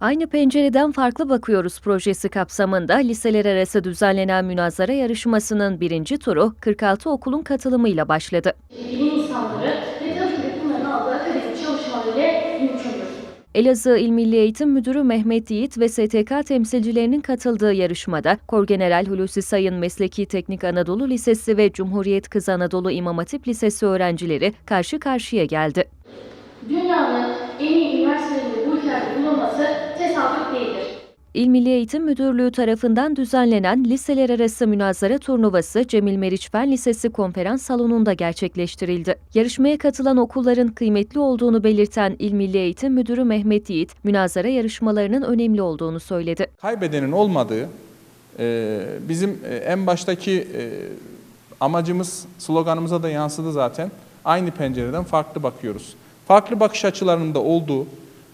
Aynı pencereden farklı bakıyoruz projesi kapsamında liseler arası düzenlenen münazara yarışmasının birinci turu 46 okulun katılımıyla başladı. bilim insanları ve de bunların aldığı akademik mümkündür. Elazığ İl Milli Eğitim Müdürü Mehmet Yiğit ve STK temsilcilerinin katıldığı yarışmada Korgeneral Hulusi Sayın Mesleki Teknik Anadolu Lisesi ve Cumhuriyet Kız Anadolu İmam Hatip Lisesi öğrencileri karşı karşıya geldi. Dünyanın en iyi değildir. İl Milli Eğitim Müdürlüğü tarafından düzenlenen liseler arası münazara turnuvası Cemil Meriç Fen Lisesi konferans salonunda gerçekleştirildi. Yarışmaya katılan okulların kıymetli olduğunu belirten İl Milli Eğitim Müdürü Mehmet Yiğit, münazara yarışmalarının önemli olduğunu söyledi. kaybedenin olmadığı e, bizim e, en baştaki e, amacımız sloganımıza da yansıdı zaten. Aynı pencereden farklı bakıyoruz. Farklı bakış açılarının da olduğu,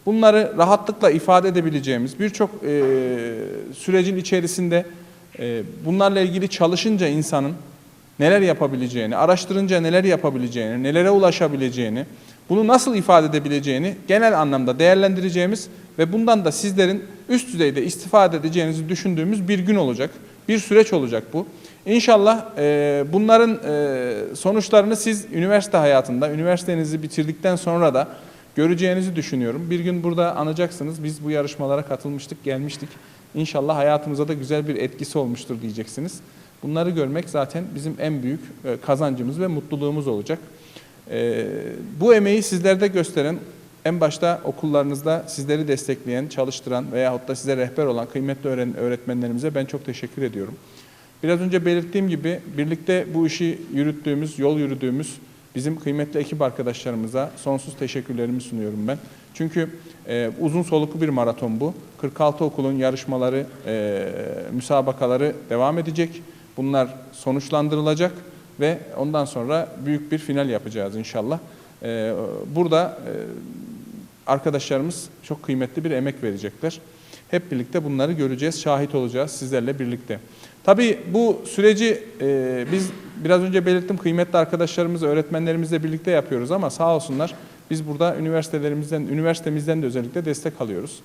bunları rahatlıkla ifade edebileceğimiz birçok e, sürecin içerisinde e, bunlarla ilgili çalışınca insanın neler yapabileceğini, araştırınca neler yapabileceğini, nelere ulaşabileceğini, bunu nasıl ifade edebileceğini genel anlamda değerlendireceğimiz ve bundan da sizlerin üst düzeyde istifade edeceğinizi düşündüğümüz bir gün olacak. Bir süreç olacak bu. İnşallah e, bunların e, sonuçlarını siz üniversite hayatında, üniversitenizi bitirdikten sonra da göreceğinizi düşünüyorum. Bir gün burada anacaksınız. Biz bu yarışmalara katılmıştık, gelmiştik. İnşallah hayatımıza da güzel bir etkisi olmuştur diyeceksiniz. Bunları görmek zaten bizim en büyük e, kazancımız ve mutluluğumuz olacak. E, bu emeği sizlerde gösteren, en başta okullarınızda sizleri destekleyen, çalıştıran veyahut da size rehber olan kıymetli öğretmenlerimize ben çok teşekkür ediyorum. Biraz önce belirttiğim gibi birlikte bu işi yürüttüğümüz, yol yürüdüğümüz bizim kıymetli ekip arkadaşlarımıza sonsuz teşekkürlerimi sunuyorum ben. Çünkü e, uzun soluklu bir maraton bu. 46 okulun yarışmaları, e, müsabakaları devam edecek. Bunlar sonuçlandırılacak ve ondan sonra büyük bir final yapacağız inşallah. E, burada e, arkadaşlarımız çok kıymetli bir emek verecekler. Hep birlikte bunları göreceğiz, şahit olacağız sizlerle birlikte. Tabii bu süreci e, biz biraz önce belirttim kıymetli arkadaşlarımız, öğretmenlerimizle birlikte yapıyoruz ama sağ olsunlar biz burada üniversitelerimizden, üniversitemizden de özellikle destek alıyoruz.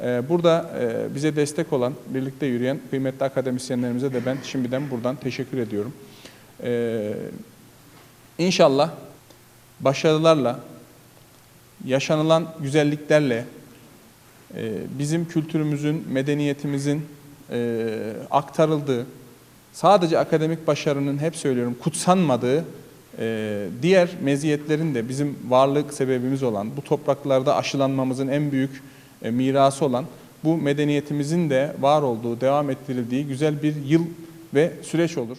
E, burada e, bize destek olan, birlikte yürüyen kıymetli akademisyenlerimize de ben şimdiden buradan teşekkür ediyorum. E, İnşallah başarılarla, yaşanılan güzelliklerle, bizim kültürümüzün, medeniyetimizin e, aktarıldığı, sadece akademik başarının hep söylüyorum kutsanmadığı e, diğer meziyetlerin de bizim varlık sebebimiz olan, bu topraklarda aşılanmamızın en büyük e, mirası olan bu medeniyetimizin de var olduğu, devam ettirildiği güzel bir yıl ve süreç olur.